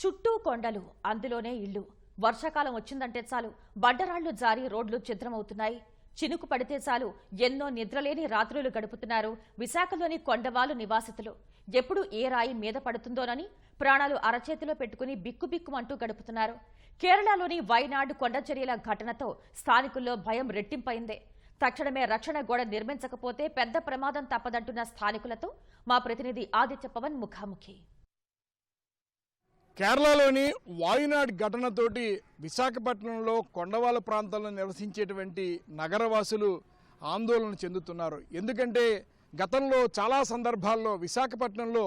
చుట్టూ కొండలు అందులోనే ఇళ్ళు. వర్షాకాలం వచ్చిందంటే చాలు. బండరాళ్ళు జారి రోడ్లు ఛిద్రమవుతున్నాయి. చినుకు పడితే చాలు. ఎన్నో నిద్రలేని రాత్రులు గడుపుతున్నారు విశాఖలోని కొండవాలు నివాసితులు. ఎప్పుడు ఏ రాయి మీద పడుతుందోనని ప్రాణాలు అరచేతిలో పెట్టుకుని బిక్కుబిక్కుమంటూ గడుపుతున్నారు. కేరళలోని వైనాడ్ కొండచర్యల ఘటనతో స్థానికుల్లో భయం రెట్టింపైందే. తక్షణమే రక్షణ గోడ నిర్మించకపోతే పెద్ద ప్రమాదం తప్పదంటున్న స్థానికులతో మా ప్రతినిధి ఆదిత్య పవన్ ముఖాముఖి. కేరళలోని వాయునాడ్ ఘటనతోటి విశాఖపట్నంలో కొండవాళ్ళ ప్రాంతాల్లో నివసించేటువంటి నగరవాసులు ఆందోళన చెందుతున్నారు. ఎందుకంటే గతంలో చాలా సందర్భాల్లో విశాఖపట్నంలో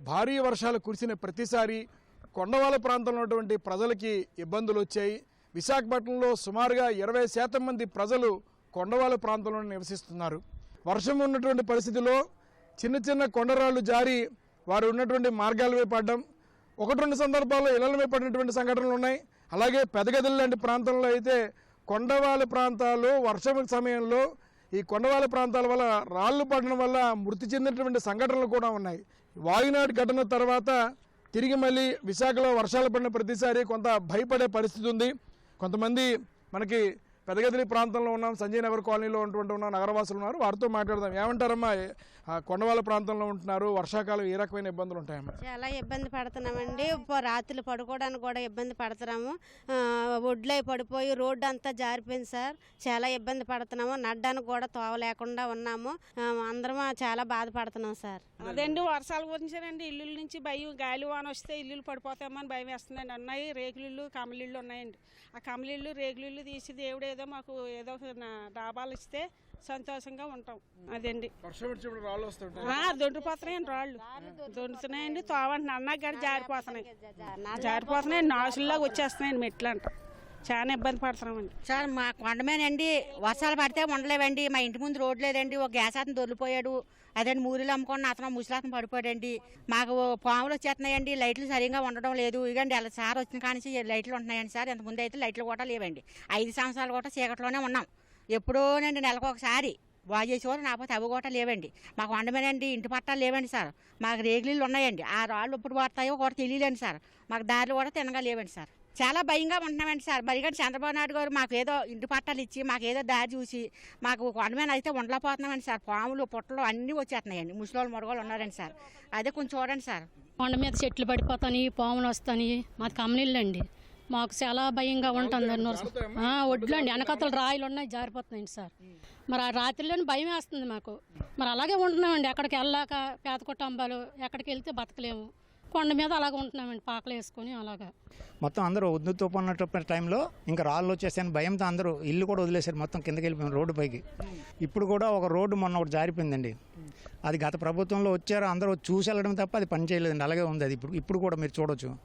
భారీ వర్షాలు కురిసిన ప్రతిసారి కొండవాళ్ళ ప్రాంతంలో ఉన్నటువంటి ప్రజలకి ఇబ్బందులు వచ్చాయి. విశాఖపట్నంలో సుమారుగా ఇరవై శాతం మంది ప్రజలు కొండవాళ్ళ ప్రాంతంలో నివసిస్తున్నారు. వర్షం ఉన్నటువంటి పరిస్థితిలో చిన్న చిన్న కొండరాళ్ళు జారి వారు ఉన్నటువంటి మార్గాలపై పడడం ఒకటి రెండు సందర్భాల్లో ఇళ్ళపై పడినటువంటి సంఘటనలు ఉన్నాయి. అలాగే పెదగదిల్ లాంటి ప్రాంతంలో అయితే కొండవాళ్ళ ప్రాంతాలు వర్షం సమయంలో ఈ కొండవాళ్ళ ప్రాంతాల వల్ల రాళ్ళు పడడం వల్ల మృతి చెందినటువంటి సంఘటనలు కూడా ఉన్నాయి. వాయునాడు ఘటన తర్వాత తిరిగి మళ్ళీ విశాఖలో వర్షాలు పడిన ప్రతిసారి కొంత భయపడే పరిస్థితి ఉంది. కొంతమంది మనకి పెదగదిరి ప్రాంతంలో ఉన్నాం సంజయ్ నగర్ కాలనీలో ఉన్నటువంటి ఉన్న నగరవాసులు ఉన్నారు. వారితో మాట్లాడదాం. ఏమంటారమ్మా? కొండవాళ్ళ ప్రాంతంలో ఉంటున్నారు. వర్షాకాలం ఏ రకమైన ఇబ్బందులు ఉంటాయమ్మా? చాలా ఇబ్బంది పడుతున్నామండి. రాత్రులు పడుకోవడానికి కూడా ఇబ్బంది పడుతున్నాము. ఒడ్లై పడిపోయి రోడ్డు అంతా జారిపోయింది సార్. చాలా ఇబ్బంది పడుతున్నాము. నడ్డానికి కూడా తోవ లేకుండా ఉన్నాము. అందరం చాలా బాధపడుతున్నాం సార్. అదండి వర్షాల గురించేనండి. ఇల్లుల నుంచి భయం గాలి వాన వస్తే ఇల్లులు పడిపోతామని భయం వేస్తుందండి. ఉన్నాయి రేకులిల్లు కమలిళ్ళు ఉన్నాయండి. ఆ కమలిళ్ళు రేకులిళ్ళు తీసి దేవుడు ఏదో మాకు ఏదో డాబాలు ఇస్తే సంతోషంగా ఉంటాం. అదండి. వర్షం వచ్చినప్పుడు రాళ్ళు వస్తుంటాయి. ఆ, దొండిపోతున్నాయండి రాళ్ళు. దొండుతున్నాయండి తోవంటి అన్నా కానీ జారిపోతున్నాయి. జారిపోతున్నాయండి నాసుల్లాగా వచ్చేస్తున్నాయండి మెట్లు అంట చాలా ఇబ్బంది పడుతున్నామండి. సార్ మా కొండమేనండి వర్షాలు పడితే ఉండలేవండి. మా ఇంటి ముందు రోడ్ లేదండి. ఒక గ్యాస్ అతను దొరికిపోయాడు. అదండి మూరీలు అమ్ముకున్న అతను ముసలాతను పడిపోయాడండి. మాకు పాములు వచ్చేస్తున్నాయండి. లైట్లు సరిగా ఉండడం లేదు. ఇకండి అలా సార్ వచ్చిన కానించి లైట్లు ఉంటున్నాయండి సార్. ఇంత ముందు అయితే లైట్లు కూడా లేవండి. ఐదు సంవత్సరాలు కూడా చీకట్లోనే ఉన్నాం. ఎప్పుడోనండి నెలకు ఒకసారి బాగు చేసేవారు నాకపోతే అవి కూడా లేవండి. మాకు వండమేనండి ఇంటి పట్టాలు లేవండి సార్. మాకు రేగులీలు ఉన్నాయండి. ఆ రాళ్ళు ఎప్పుడు పడతాయో కూడా తెలియలేండి సార్. మాకు దారిలో కూడా తినగా లేవండి సార్. చాలా భయంగా ఉంటున్నామండి సార్. మరిగండి చంద్రబాబు నాయుడు గారు మాకు ఏదో ఇంటి పట్టాలు ఇచ్చి మాకు ఏదో దారి చూసి మాకు కొండమీద అయితే ఉండలేకపోతున్నామండి సార్. పాములు పుట్టలు అన్నీ వచ్చేస్తున్నాయండి. ముసలోళ్ళు మొడగోళ్ళు ఉన్నారండి సార్. అదే కొంచెం చూడండి సార్. కొండ మీద చెట్లు పడిపోతాయి పాములు వస్తాయి మాది అండి మాకు చాలా భయంగా ఉంటుంది ఆ, ఒడ్లండి వెనకతలు రాయిలు ఉన్నాయి జారిపోతున్నాయండి సార్. మరి ఆ రాత్రిలోని భయం వేస్తుంది మాకు. మరి అలాగే ఉంటున్నామండి. ఎక్కడికి వెళ్ళాక పేద కుటుంబాలు ఎక్కడికి వెళ్తే బతకలేము. కొండ మీద అలాగే ఉంటున్నామండి. పాకలు వేసుకొని అలాగా. మొత్తం అందరూ ఉద్దు తుఫాను టైంలో ఇంకా రాళ్ళు వచ్చేసాయని భయంతో అందరూ ఇల్లు కూడా వదిలేశారు మొత్తం కిందకి వెళ్ళిపోయాం రోడ్డు పైకి. ఇప్పుడు కూడా ఒక రోడ్డు మొన్న ఒకటి జారిపోయిందండి. అది గత ప్రభుత్వంలో వచ్చారు అందరూ చూసి వెళ్ళడం తప్ప అది పని చేయలేదండి. అలాగే ఉంది అది. ఇప్పుడు ఇప్పుడు కూడా మీరు చూడొచ్చు.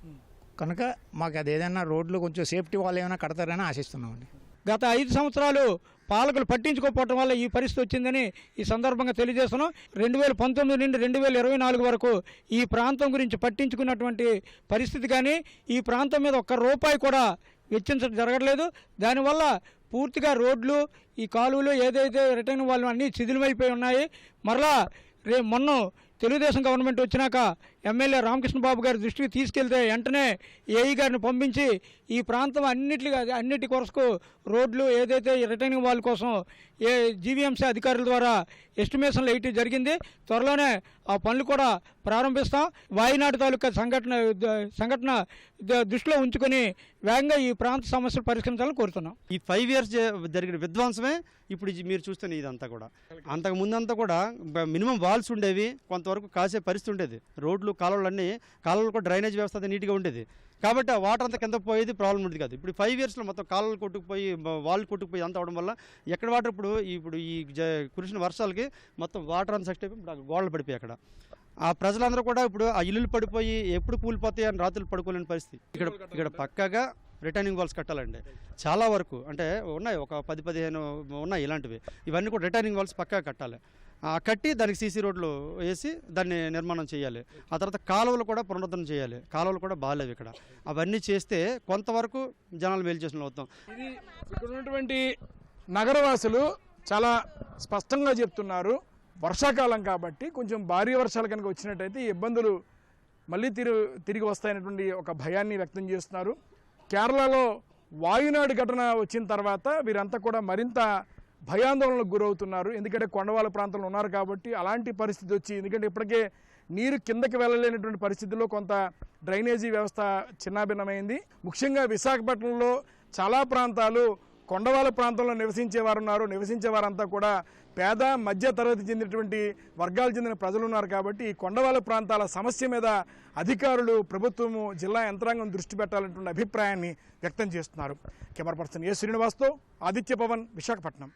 కనుక మాకు అది ఏదైనా రోడ్లు కొంచెం సేఫ్టీ వాళ్ళు ఏమైనా కడతారని ఆశిస్తున్నామండి. గత ఐదు సంవత్సరాలు పాలకులు పట్టించుకోకపోవటం వల్ల ఈ పరిస్థితి వచ్చిందని ఈ సందర్భంగా తెలియజేస్తున్నాం. రెండు వేల పంతొమ్మిది నుండి రెండు వేల ఇరవై నాలుగు వరకు ఈ ప్రాంతం గురించి పట్టించుకున్నటువంటి పరిస్థితి కానీ ఈ ప్రాంతం మీద ఒక్క రూపాయి కూడా వెచ్చించడం జరగట్లేదు. దానివల్ల పూర్తిగా రోడ్లు ఈ కాలువలు ఏదైతే రిటర్న్ వాళ్ళు అన్నీ శిథిలమైపోయి ఉన్నాయి. మరలా రే మొన్న తెలుగుదేశం గవర్నమెంట్ వచ్చినాక ఎమ్మెల్యే రామకృష్ణ బాబు గారి దృష్టికి తీసుకెళ్తే వెంటనే ఏఈ గారిని పంపించి ఈ ప్రాంతం అన్నిటి అన్నిటి కొరకు రోడ్లు ఏదైతే రిటర్నింగ్ వాళ్ళ కోసం ఏ జీవీఎంసీ అధికారుల ద్వారా ఎస్టిమేషన్లు వేయటం జరిగింది. త్వరలోనే ఆ పనులు కూడా ప్రారంభిస్తాం. వాయినాడు తాలూకా సంఘటన సంఘటన దృష్టిలో ఉంచుకొని వేగంగా ఈ ప్రాంత సమస్యలు పరిష్కరించాలని కోరుతున్నాం. ఈ ఫైవ్ ఇయర్స్ జరిగిన విధ్వంసమే ఇప్పుడు మీరు చూస్తున్న ఇదంతా కూడా. అంతకు ముందంతా కూడా మినిమం వాల్స్ ఉండేవి కొంతవరకు కాసే పరిస్థితి ఉండేది. రోడ్లు కాలువలు అన్నీ కాలువలు కూడా డ్రైనేజ్ వ్యవస్థ నీట్గా ఉండేది. కాబట్టి ఆ వాటర్ అంతా కింద పోయేది ప్రాబ్లం ఉండేది కాదు. ఇప్పుడు ఫైవ్ ఇయర్స్లో మొత్తం కాళ్ళు కొట్టుకుపోయి వాళ్ళు కొట్టుకుపోయి అంత అవడం వల్ల ఎక్కడ వాటర్ ఇప్పుడు ఇప్పుడు ఈ జ- కురిసిన వర్షాలకి మొత్తం వాటర్ అంతా సెక్ట్ అయిపోయి ఇప్పుడు గోడలు పడిపోయి అక్కడ. ఆ ప్రజలందరూ కూడా ఇప్పుడు ఆ ఇల్లులు పడిపోయి ఎప్పుడు కూలిపోతాయి అని రాత్రులు పడుకోలేని పరిస్థితి. ఇక్కడ ఇక్కడ పక్కాగా రిటర్నింగ్ వాల్స్ కట్టాలండి. చాలా వరకు అంటే ఉన్నాయి ఒక పది పదిహేను ఉన్నాయి ఇలాంటివి. ఇవన్నీ కూడా రిటర్నింగ్ వాల్స్ పక్కా కట్టాలి. కట్టి దానికి సీసీ రోడ్లు వేసి దాన్ని నిర్మాణం చేయాలి. ఆ తర్వాత కాలువలు కూడా పునరుద్ధరణ చేయాలి. కాలువలు కూడా బాగాలేవు ఇక్కడ. అవన్నీ చేస్తే కొంతవరకు జనాలు మేలు చేసిన అవుతాం ఇది ఇక్కడ ఉన్నటువంటి నగరవాసులు చాలా స్పష్టంగా చెప్తున్నారు. వర్షాకాలం కాబట్టి కొంచెం భారీ వర్షాలు కనుక వచ్చినట్టయితే ఇబ్బందులు మళ్ళీ తిరిగి తిరిగి వస్తాయనేటువంటి ఒక భయాన్ని వ్యక్తం చేస్తున్నారు. కేరళలో వాయునాడు ఘటన వచ్చిన తర్వాత వీరంతా కూడా మరింత భయాందోళనకు గురవుతున్నారు. ఎందుకంటే కొండవాళ్ళ ప్రాంతంలో ఉన్నారు కాబట్టి అలాంటి పరిస్థితి వచ్చి ఎందుకంటే ఇప్పటికే నీరు కిందకి వెళ్ళలేనటువంటి పరిస్థితుల్లో కొంత డ్రైనేజీ వ్యవస్థ చిన్నాభిన్నమైంది. ముఖ్యంగా విశాఖపట్నంలో చాలా ప్రాంతాలు కొండవాళ్ళ ప్రాంతంలో నివసించే వారు ఉన్నారు నివసించే వారంతా కూడా పేద మధ్య తరగతి చెందినటువంటి వర్గాలు చెందిన ప్రజలు ఉన్నారు కాబట్టి ఈ కొండవాళ్ళ ప్రాంతాల సమస్య మీద అధికారులు ప్రభుత్వము జిల్లా యంత్రాంగం దృష్టి పెట్టాలన్నటువంటి అభిప్రాయాన్ని వ్యక్తం చేస్తున్నారు. కెమెరా పర్సన్ ఏ శ్రీనివాస్తో ఆదిత్య పవన్ విశాఖపట్నం.